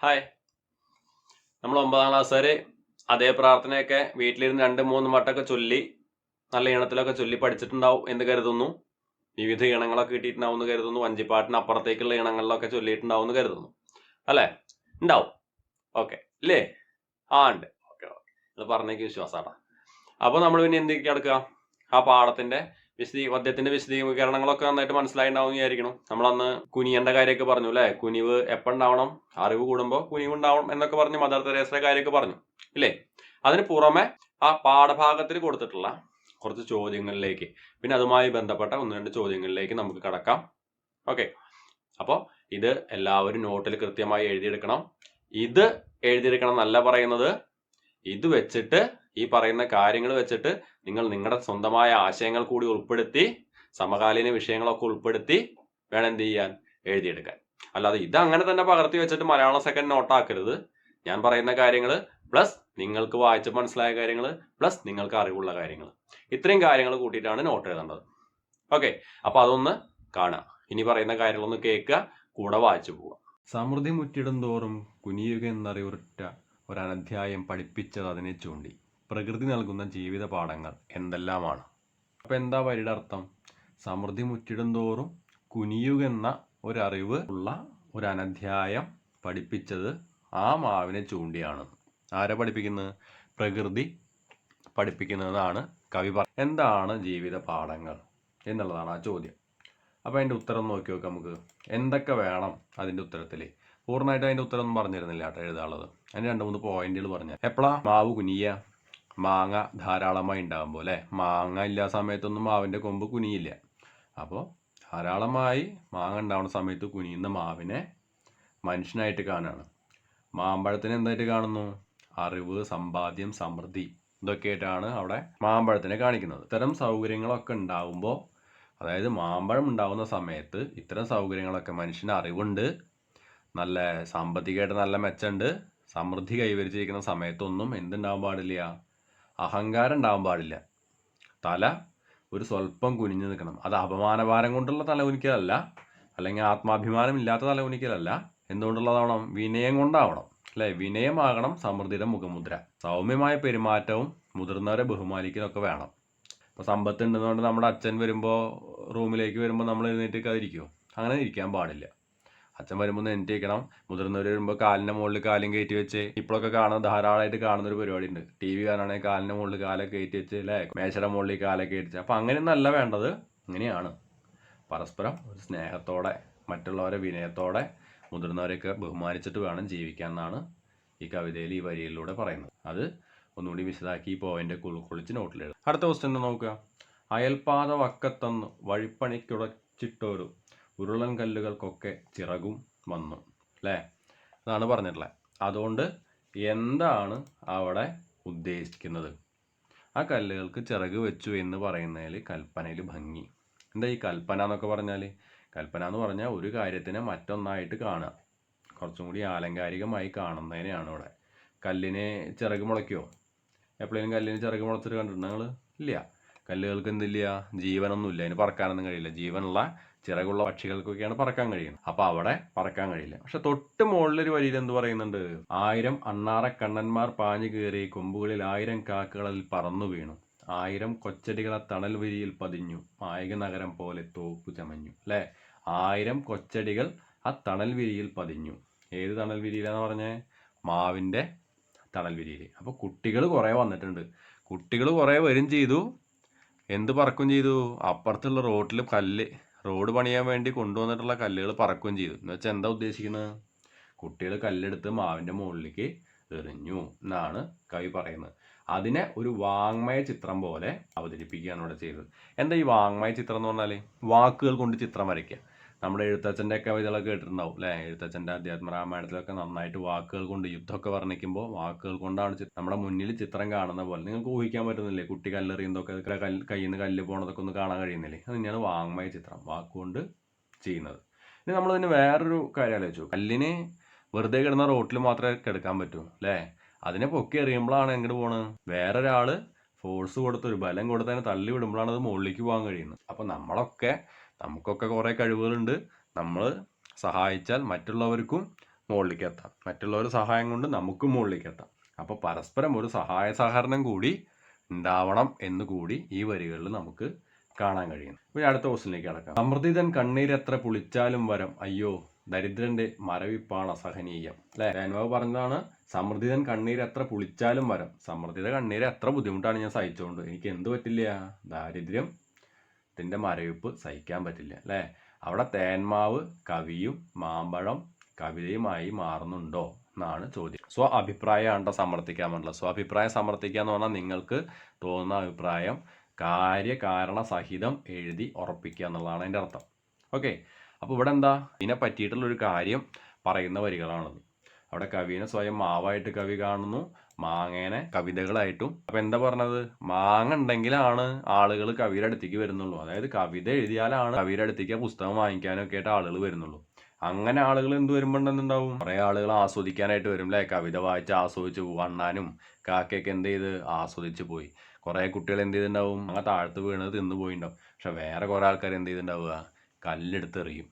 Hi നമ്മൾ ഒമ്പതാം class വരെ അതേ പ്രാർത്ഥനയൊക്കെ വീട്ടിലിരുന്ന് രണ്ട് മൂന്ന് വട്ടമൊക്കെ ചൊല്ലി നല്ല ഈണത്തിലൊക്കെ ചൊല്ലി പഠിച്ചിട്ടുണ്ടാവും എന്ന് കരുതുന്നു. വിവിധ ഈണങ്ങളൊക്കെ കിട്ടിയിട്ടുണ്ടാവും എന്ന് കരുതുന്നു. വഞ്ചിപ്പാട്ടിന് അപ്പുറത്തേക്കുള്ള ഈണങ്ങളിലൊക്കെ ചൊല്ലിയിട്ടുണ്ടാവും എന്ന് കരുതുന്നു. അല്ലേ? ഉണ്ടാവും. ഓക്കെ ഇല്ലേ? ആ ഉണ്ട്. ഓക്കെ ഓക്കെ അത് പറഞ്ഞേക്ക് വിശ്വാസാട്ടാ അപ്പോൾ നമ്മൾ പിന്നെ എന്തൊക്കെ കിടക്കുക ആ പാഠത്തിന്റെ വിശദീ പദ്യത്തിന്റെ വിശദീകരണങ്ങളൊക്കെ നന്നായിട്ട് മനസ്സിലായിണ്ടാവും വിചാരിക്കണം നമ്മളന്ന് കുനിയന്റെ കാര്യമൊക്കെ പറഞ്ഞു അല്ലേ? കുനിവ് എപ്പോൾ ഉണ്ടാവണം അറിവ് കൂടുമ്പോൾ കുനിവ് ഉണ്ടാവണം എന്നൊക്കെ പറഞ്ഞ് മദർ തെരേസയുടെ കാര്യമൊക്കെ പറഞ്ഞു ഇല്ലേ? അതിന് പുറമെ ആ പാഠഭാഗത്തിൽ കൊടുത്തിട്ടുള്ള കുറച്ച് ചോദ്യങ്ങളിലേക്ക് പിന്നെ അതുമായി ബന്ധപ്പെട്ട ഒന്ന് രണ്ട് ചോദ്യങ്ങളിലേക്ക് നമുക്ക് കടക്കാം. ഓക്കെ. അപ്പോൾ ഇത് എല്ലാവരും നോട്ടിൽ കൃത്യമായി എഴുതിയെടുക്കണം. ഇത് എഴുതിയെടുക്കണം എന്നല്ല പറയുന്നത് ഇത് വെച്ചിട്ട് ഈ പറയുന്ന കാര്യങ്ങൾ വെച്ചിട്ട് നിങ്ങൾ നിങ്ങളുടെ സ്വന്തമായ ആശയങ്ങൾ കൂടി ഉൾപ്പെടുത്തി സമകാലീന വിഷയങ്ങളൊക്കെ ഉൾപ്പെടുത്തി വേണം എന്ത് ചെയ്യാൻ? എഴുതിയെടുക്കാൻ. അല്ലാതെ ഇത് അങ്ങനെ തന്നെ പകർത്തി വെച്ചിട്ട് മലയാളം സെക്കൻഡ് നോട്ടാക്കരുത് ഞാൻ പറയുന്ന കാര്യങ്ങൾ പ്ലസ് നിങ്ങൾക്ക് വായിച്ച് മനസ്സിലായ കാര്യങ്ങൾ പ്ലസ് നിങ്ങൾക്ക് അറിവുള്ള കാര്യങ്ങൾ ഇത്രയും കാര്യങ്ങൾ കൂട്ടിയിട്ടാണ് നോട്ട് എഴുതേണ്ടത്. ഓക്കെ അപ്പൊ അതൊന്ന് കാണാം. ഇനി പറയുന്ന കാര്യങ്ങളൊന്ന് കേൾക്കുക കൂടെ വായിച്ചു പോവുക. സമൃദ്ധി മുറ്റിടും തോറും കുനിയുക എന്നറിവുറ്റ ഒരനധ്യായം പഠിപ്പിച്ചത് അതിനെ ചൂണ്ടി. പ്രകൃതി നൽകുന്ന ജീവിത പാഠങ്ങൾ എന്തെല്ലാമാണ്? അപ്പൊ എന്താ വരിയുടെ അർത്ഥം? സമൃദ്ധി മുറ്റിടും തോറും കുനിയുകെന്ന ഒരറിവ് ഉള്ള ഒരു അനധ്യായം പഠിപ്പിച്ചത് ആ മാവിനെ ചൂണ്ടിയാണ്. ആരെ പഠിപ്പിക്കുന്നത്? പ്രകൃതി പഠിപ്പിക്കുന്നതാണ് കവി പറ എന്താണ് ജീവിത പാഠങ്ങൾ എന്നുള്ളതാണ് ആ ചോദ്യം. അപ്പോൾ അതിന്റെ ഉത്തരം നോക്കി നോക്കാം നമുക്ക്. എന്തൊക്കെ വേണം അതിന്റെ ഉത്തരത്തിൽ പൂർണമായിട്ട് അതിന്റെ ഉത്തരം ഒന്നും പറഞ്ഞിരുന്നില്ല കേട്ടോ എഴുതാനുള്ളത്. അതിന് രണ്ട് മൂന്ന് പോയിന്റുകൾ പറഞ്ഞു എപ്പോഴാ മാവ് കുനിയ മാങ്ങ ധാരാളമായി ഉണ്ടാകുമ്പോൾ അല്ലേ? മാങ്ങ ഇല്ലാ സമയത്തൊന്നും മാവിന്റെ കൊമ്പ് കുനിയില്ല. അപ്പോൾ ധാരാളമായി മാങ്ങ ഉണ്ടാവുന്ന സമയത്ത് കുനിയുന്ന മാവിനെ മനുഷ്യനായിട്ട് കാണുകയാണ് മാമ്പഴത്തിന് എന്തായിട്ട് കാണുന്നു? അറിവ് സമ്പാദ്യം സമൃദ്ധി ഇതൊക്കെയായിട്ടാണ് അവിടെ മാമ്പഴത്തിനെ കാണിക്കുന്നത്. ഇത്തരം സൗകര്യങ്ങളൊക്കെ ഉണ്ടാകുമ്പോൾ അതായത് മാമ്പഴം ഉണ്ടാകുന്ന സമയത്ത് ഇത്തരം സൗകര്യങ്ങളൊക്കെ മനുഷ്യന് അറിവുണ്ട്. നല്ല സാമ്പത്തികമായിട്ട് നല്ല മെച്ചമുണ്ട്. സമൃദ്ധി കൈവരിച്ചിരിക്കുന്ന സമയത്തൊന്നും എന്തുണ്ടാവാൻ പാടില്ല. അഹങ്കാരം ഉണ്ടാവാൻ പാടില്ല. തല ഒരു സ്വല്പം കുനിഞ്ഞു നിൽക്കണം. അത് അപമാനഭാരം കൊണ്ടുള്ള തല കുനിക്കലല്ല അല്ലെങ്കിൽ ആത്മാഭിമാനം ഇല്ലാത്ത തല കുനിക്കലല്ല. എന്തുകൊണ്ടുള്ളതാവണം? വിനയം കൊണ്ടാവണം. അല്ലെ? വിനയമാകണം സമൃദ്ധിയുടെ മുഖമുദ്ര. സൗമ്യമായ പെരുമാറ്റവും മുതിർന്നവരെ ബഹുമാനിക്കലൊക്കെ വേണം. ഇപ്പോൾ സമ്പത്ത് ഉണ്ടെന്നുകൊണ്ട് നമ്മുടെ അച്ഛൻ വരുമ്പോൾ റൂമിലേക്ക് വരുമ്പോൾ നമ്മൾ എഴുന്നേറ്റ് അങ്ങനെ ഇരിക്കാൻ പാടില്ല. അച്ഛൻ വരുമ്പോൾ എണീറ്റിരിക്കണം. മുതിർന്നവർ വരുമ്പോൾ കാലിന്റെ മുകളിൽ കാലും കയറ്റി വെച്ച് ഇപ്പോഴൊക്കെ കാണുന്ന ധാരാളമായിട്ട് കാണുന്ന ഒരു പരിപാടി ഉണ്ട് ടി വി കാണുകയാണെങ്കിൽ കാലിന്റെ മുകളിൽ കാലൊക്കെ കയറ്റി വെച്ച് അല്ലേ? മേശയുടെ മുകളിൽ കാലൊക്കെ കയറ്റി അപ്പോൾ അങ്ങനെയൊന്നല്ല വേണ്ടത്. ഇങ്ങനെയാണ്. പരസ്പരം ഒരു സ്നേഹത്തോടെ മറ്റുള്ളവരെ വിനയത്തോടെ മുതിർന്നവരെയൊക്കെ ബഹുമാനിച്ചിട്ട് വേണം ജീവിക്കാൻ എന്നാണ് ഈ കവിതയിൽ ഈ വരിയിലൂടെ പറയുന്നത്. അത് ഒന്നുകൂടി വിശദാക്കി ഈ പോയിന്റ് കുളിച്ച് നോട്ടിലെഴുതും അടുത്ത ക്വസ്റ്റ്യൻ നോക്കുക? അയൽപാത വക്കത്തന്ന് വഴിപ്പണിക്കുടച്ചിട്ടൊരു ഉരുളൻ കല്ലുകൾക്കൊക്കെ ചിറകും വന്നു അല്ലേ അതാണ് പറഞ്ഞിട്ടുള്ളത് അതുകൊണ്ട് എന്താണ് അവിടെ ഉദ്ദേശിക്കുന്നത്? ആ കല്ലുകൾക്ക് ചിറക് വെച്ചു എന്ന് പറയുന്നതിൽ കൽപ്പനയിൽ ഭംഗി. എന്താ ഈ കൽപ്പന എന്നൊക്കെ പറഞ്ഞാൽ കൽപ്പന എന്ന് പറഞ്ഞാൽ ഒരു കാര്യത്തിനെ മറ്റൊന്നായിട്ട് കാണുക. കുറച്ചും കൂടി ആലങ്കാരികമായി കാണുന്നതിനെയാണ് ഇവിടെ. കല്ലിനെ ചിറക് മുളയ്ക്കുമോ എപ്പോഴേലും കല്ലിന് ചിറക് മുളച്ചിട്ട് കണ്ടിട്ടുണ്ടോ നിങ്ങൾ ഇല്ല. കല്ലുകൾക്ക് എന്തില്ല? ജീവനൊന്നുമില്ല. അതിന് പറക്കാനൊന്നും കഴിയില്ല. ജീവനുള്ള ചിറകുള്ള പക്ഷികൾക്കൊക്കെയാണ് പറക്കാൻ കഴിയുന്നത്. അപ്പൊ അവിടെ പറക്കാൻ കഴിയില്ല. പക്ഷെ തൊട്ട് മുകളിലൊരു വരിയിൽ എന്ത് പറയുന്നുണ്ട്? ആയിരം അണ്ണാറ കണ്ണന്മാർ പാഞ്ഞു കയറി കൊമ്പുകളിൽ ആയിരം കാക്കകളിൽ പറന്നു വീണു. ആയിരം കൊച്ചടികളെ തണൽ വരിയിൽ പതിഞ്ഞു. മായിക നഗരം പോലെ തോപ്പ് ചമഞ്ഞു. അല്ലെ? ആയിരം കൊച്ചടികൾ ആ തണൽ വിരിയിൽ പതിഞ്ഞു. ഏത് തണൽ വിരിയിലാന്ന് പറഞ്ഞേ? മാവിന്റെ തണൽ വിരിയിൽ. അപ്പൊ കുട്ടികൾ കുറെ വന്നിട്ടുണ്ട്. കുട്ടികൾ കുറെ വരും ചെയ്തു. എന്ത് പറക്കും ചെയ്തു? അപ്പുറത്തുള്ള റോട്ടിൽ കല്ല് റോഡ് പണിയാൻ വേണ്ടി കൊണ്ടുവന്നിട്ടുള്ള കല്ലുകൾ പറക്കുകയും ചെയ്തു. എന്ന് വെച്ചാൽ എന്താ ഉദ്ദേശിക്കുന്നത് കുട്ടികൾ കല്ലെടുത്ത് മാവിന്റെ മുകളിലേക്ക് എറിഞ്ഞു എന്നാണ് കവി പറയുന്നത്. അതിനെ ഒരു വാങ്മയ ചിത്രം പോലെ അവതരിപ്പിക്കുകയാണ് ഇവിടെ ചെയ്തത്. എന്താ ഈ വാങ്മയ ചിത്രം എന്ന് പറഞ്ഞാൽ വാക്കുകൾ കൊണ്ട് ചിത്രം വരയ്ക്കുക. നമ്മുടെ എഴുത്തച്ഛന്റെ കവിതകളൊക്കെ കേട്ടിട്ടുണ്ടാവും അല്ലേ എഴുത്തച്ഛന്റെ അധ്യാത്മ രാമായണത്തിലൊക്കെ നന്നായിട്ട് വാക്കുകൾ കൊണ്ട് യുദ്ധമൊക്കെ വർണിക്കുമ്പോൾ വാക്കുകൾ കൊണ്ടാണ് നമ്മുടെ മുന്നിൽ ചിത്രം കാണുന്ന പോലെ. നിങ്ങൾക്ക് ഊഹിക്കാൻ പറ്റുന്നില്ലേ? കുട്ടി കല്ലെറിയുന്നതൊക്കെ കല്ല് കയ്യിൽ നിന്ന് കല്ല് പോണതൊക്കെ ഒന്ന് കാണാൻ കഴിയുന്നില്ലേ? അത് തന്നെയാണ് വാങ്മയ ചിത്രം വാക്കുകൊണ്ട് ചെയ്യുന്നത്. ഇനി നമ്മൾ ഇതിന് വേറൊരു കാര്യം ആലോചിച്ചു. കല്ലിന് വെറുതെ കിടന്ന റോട്ടിൽ മാത്രമേ കിടക്കാൻ പറ്റൂ അല്ലേ അതിനെ പൊക്കി എറിയുമ്പോഴാണ് എങ്ങോട്ട് പോണത് വേറൊരാൾ ഫോഴ്സ് കൊടുത്ത് ഒരു ബലം കൊടുത്ത് അതിനെ തള്ളി വിടുമ്പോഴാണ് അത് മുകളിലേക്ക് പോകാൻ കഴിയുന്നത്. അപ്പൊ നമ്മളൊക്കെ നമുക്കൊക്കെ കുറേ കഴിവുകളുണ്ട്. നമ്മൾ സഹായിച്ചാൽ മറ്റുള്ളവർക്കും മുകളിലേക്ക് എത്താം. മറ്റുള്ളവരുടെ സഹായം കൊണ്ട് നമുക്കും മുകളിലേക്ക് എത്താം. അപ്പോൾ പരസ്പരം ഒരു സഹായ സഹകരണം കൂടി ഉണ്ടാവണം എന്ന് കൂടി ഈ വരികളിൽ നമുക്ക് കാണാൻ കഴിയും. ഇനി അടുത്ത ക്വസ്റ്റിനിലേക്ക് കടക്കാം. സമൃദ്ധിതൻ കണ്ണീരെത്ര പുളിച്ചാലും വരം. അയ്യോ ദരിദ്രന്റെ മരവിപ്പാണ് അസഹനീയം അല്ലെ? അനുഭവ് പറഞ്ഞതാണ് സമൃദ്ധിതൻ കണ്ണീർ എത്ര പുളിച്ചാലും വരം. സമൃദ്ധിത കണ്ണീർ എത്ര ബുദ്ധിമുട്ടാണ് ഞാൻ സഹിച്ചുകൊണ്ട് എനിക്ക് എന്ത് പറ്റില്ല? ദാരിദ്ര്യം ഇതിന്റെ മരവിപ്പ് സഹിക്കാൻ പറ്റില്ല അല്ലെ? അവിടെ തേന്മാവ് കവിയും മാമ്പഴം കവിതയുമായി മാറുന്നുണ്ടോ എന്നാണ് ചോദ്യം. സ്വ അഭിപ്രായമാണ് സമർത്ഥിക്കാൻ പറ്റില്ല സ്വ അഭിപ്രായം സമർത്ഥിക്കുക എന്ന് പറഞ്ഞാൽ നിങ്ങൾക്ക് തോന്നുന്ന അഭിപ്രായം കാര്യകാരണ സഹിതം എഴുതി ഉറപ്പിക്കുക എന്നുള്ളതാണ് അതിന്റെ അർത്ഥം. ഓക്കെ. അപ്പോൾ ഇവിടെ എന്താ? ഇതിനെ പറ്റിയിട്ടുള്ളൊരു കാര്യം പറയുന്ന വരികളാണത് അവിടെ കവിനെ സ്വയം മാവായിട്ട് കവി കാണുന്നു മാങ്ങേനെ കവിതകളായിട്ടും. അപ്പൊ എന്താ പറഞ്ഞത്? മാങ്ങ ഉണ്ടെങ്കിലാണ് ആളുകൾ കവിയുടെ അടുത്തേക്ക് വരുന്നുള്ളൂ. അതായത് കവിത എഴുതിയാലാണ് കവിയുടെ അടുത്തേക്ക് പുസ്തകം വാങ്ങിക്കാനൊക്കെ ആയിട്ട് ആളുകൾ വരുന്നുള്ളൂ. അങ്ങനെ ആളുകൾ എന്ത് വരുമ്പോണ്ടെന്നുണ്ടാവും? കുറെ ആളുകൾ ആസ്വദിക്കാനായിട്ട് വരും അല്ലേ കവിത വായിച്ച് ആസ്വദിച്ച് അണ്ണാനും കാക്കയൊക്കെ എന്ത് ചെയ്ത്? ആസ്വദിച്ച് പോയി. കുറെ കുട്ടികൾ എന്ത് ചെയ്തിട്ടുണ്ടാവും? അങ്ങനെ താഴ്ത്ത് വീണത് തിന്നു പോയിണ്ടാവും. പക്ഷെ വേറെ കുറെ ആൾക്കാർ എന്ത് ചെയ്തിട്ടുണ്ടാവുക? കല്ലെടുത്തെറിയും.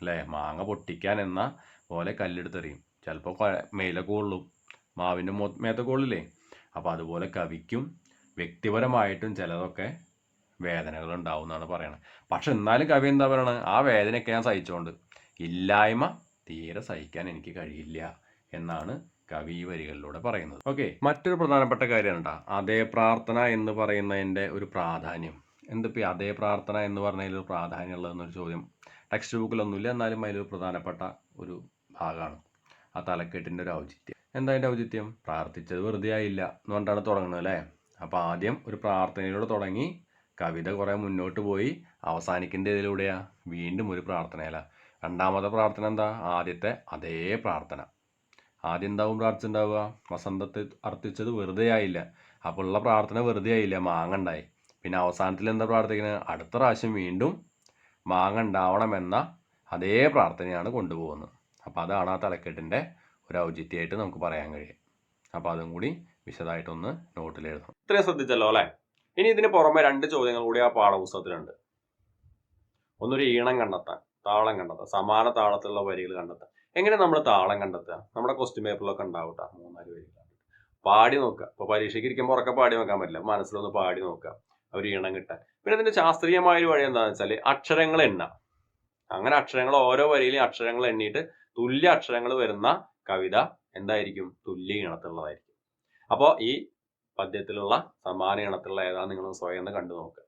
അല്ലേ മാങ്ങ പൊട്ടിക്കാൻ എന്ന പോലെ കല്ലെടുത്തെറിയും. ചിലപ്പോൾ മേലൊക്കെ കൊള്ളും മാവിന്റെ മൊ മേത്തൊക്കെ കൊള്ളില്ലേ അപ്പോൾ അതുപോലെ കവിക്കും വ്യക്തിപരമായിട്ടും ചിലതൊക്കെ വേദനകൾ ഉണ്ടാവും എന്നാണ് പറയണത്. പക്ഷെ എന്നാലും കവി എന്താ പറയണത്? ആ വേദനയൊക്കെ ഞാൻ സഹിച്ചുകൊണ്ട് ഇല്ലായ്മ തീരെ സഹിക്കാൻ എനിക്ക് കഴിയില്ല എന്നാണ് കവി ഈ വരികളിലൂടെ പറയുന്നത്. ഓക്കെ മറ്റൊരു പ്രധാനപ്പെട്ട കാര്യമാണ് കേട്ടോ അതേ പ്രാർത്ഥന എന്ന് പറയുന്നതിന്റെ ഒരു പ്രാധാന്യം. എന്തിപ്പോൾ അതേ പ്രാർത്ഥന എന്ന് പറഞ്ഞതിൽ പ്രാധാന്യം ഉള്ളതെന്നൊരു ചോദ്യം. ടെക്സ്റ്റ് ബുക്കിലൊന്നുമില്ല എന്നാലും അതിലൊരു പ്രധാനപ്പെട്ട ഒരു ഭാഗമാണ്. ആ തലക്കെട്ടിന്റെ ഒരു ഔചിത്യം. എന്താ അതിന്റെ ഔചിത്യം? പ്രാർത്ഥിച്ചത് വെറുതെ ആയില്ല എന്ന് പറഞ്ഞിട്ടാണ് തുടങ്ങുന്നത് അല്ലേ? അപ്പോൾ ആദ്യം ഒരു പ്രാർത്ഥനയിലൂടെ തുടങ്ങി കവിത കുറേ മുന്നോട്ട് പോയി അവസാനിക്കേണ്ട ഇതിലൂടെയാ വീണ്ടും ഒരു പ്രാർത്ഥനയല്ല രണ്ടാമത്തെ പ്രാർത്ഥന എന്താ? ആദ്യത്തെ അതേ പ്രാർത്ഥന. ആദ്യം എന്താവും പ്രാർത്ഥിച്ചിട്ടുണ്ടാവുക? വസന്തത്തെ അർത്ഥിച്ചത് വെറുതെ ആയില്ല. അപ്പോൾ ഉള്ള പ്രാർത്ഥന വെറുതെ ആയില്ല മാങ്ങണ്ടായി. പിന്നെ അവസാനത്തിൽ എന്താ പ്രാർത്ഥിക്കുന്നത് അടുത്ത പ്രാവശ്യം വീണ്ടും മാങ്ങ ഉണ്ടാവണമെന്ന അതേ പ്രാർത്ഥനയാണ് കൊണ്ടുപോകുന്നത്. അപ്പോൾ അതാണ് ആ തലക്കെട്ടിന്റെ ഒരു ഔചിത്യമായിട്ട് നമുക്ക് പറയാൻ കഴിയും. അപ്പോൾ അതും കൂടി വിശദമായിട്ടൊന്ന് നോട്ടിൽ എഴുതണം. ഇത്രയും ശ്രദ്ധിച്ചല്ലോ അല്ലേ? ഇനി ഇതിന് പുറമെ രണ്ട് ചോദ്യങ്ങൾ കൂടി ആ പാഠപുസ്തകത്തിലുണ്ട്. ഒന്നൊരു ഈണം കണ്ടെത്താൻ താളം കണ്ടെത്താൻ സമാന താളത്തിലുള്ള വരികൾ കണ്ടെത്താൻ. എങ്ങനെ നമ്മൾ താളം കണ്ടെത്തുക? നമ്മുടെ ക്വസ്റ്റ്യൻ പേപ്പറിലൊക്കെ ഉണ്ടാവും മൂന്നാൽ വരികൾ പാടി നോക്കുക. ഇപ്പോൾ പരീക്ഷയ്ക്ക് ഇരിക്കുമ്പോൾ ഉറക്കെ പാടി നോക്കാൻ പറ്റില്ല. മനസ്സിലൊന്ന് പാടി നോക്കുക. ഒരു ഈണം കിട്ടാൻ. പിന്നെ ഇതിന്റെ ശാസ്ത്രീയമായ ഒരു വഴി എന്താണെന്ന് വെച്ചാൽ അക്ഷരങ്ങൾ എണ്ണ. അങ്ങനെ അക്ഷരങ്ങൾ ഓരോ വരിയിലും അക്ഷരങ്ങൾ എണ്ണിയിട്ട് തുല്യ അക്ഷരങ്ങൾ വരുന്ന കവിത എന്തായിരിക്കും? തുല്യ ഇണത്തിലുള്ളതായിരിക്കും അപ്പോൾ ഈ പദ്യത്തിലുള്ള സമാന ഇണത്തിലുള്ള ഏതാണ് നിങ്ങൾ സ്വയം ഒന്ന് കണ്ടു നോക്കുക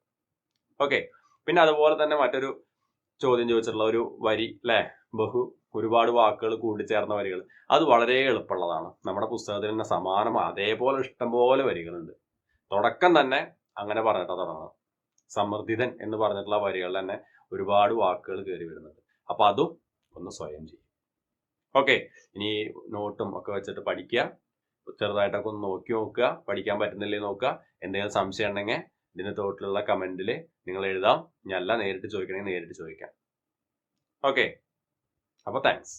ഓക്കെ. പിന്നെ അതുപോലെ തന്നെ മറ്റൊരു ചോദ്യം ചോദിച്ചിട്ടുള്ള ഒരു വരി അല്ലേ ബഹു ഒരുപാട് വാക്കുകൾ കൂടിച്ചേർന്ന വരികൾ. അത് വളരെ എളുപ്പമുള്ളതാണ്. നമ്മുടെ പുസ്തകത്തിൽ തന്നെ സമാനം അതേപോലെ ഇഷ്ടംപോലെ വരികളുണ്ട്. തുടക്കം തന്നെ അങ്ങനെ പറഞ്ഞിട്ടാ തുടങ്ങണം സമൃദ്ധിതൻ എന്ന് പറഞ്ഞിട്ടുള്ള വരികളിൽ തന്നെ ഒരുപാട് വാക്കുകൾ കയറി വരുന്നുണ്ട്. അപ്പൊ അതും ഒന്ന് സ്വയം ചെയ്യും. ഓക്കെ ഇനി നോട്ടും ഒക്കെ വെച്ചിട്ട് പഠിക്കുക. ചെറുതായിട്ടൊക്കെ ഒന്ന് നോക്കി നോക്കുക. പഠിക്കാൻ പറ്റുന്നില്ലേ നോക്കുക. എന്തെങ്കിലും സംശയം ഉണ്ടെങ്കിൽ ഇതിന്റെ തോട്ടിലുള്ള കമന്റിൽ നിങ്ങൾ എഴുതാം. ഇനി അല്ല നേരിട്ട് ചോദിക്കണമെങ്കിൽ നേരിട്ട് ചോദിക്കാം. ഓക്കെ അപ്പോൾ താങ്ക്സ്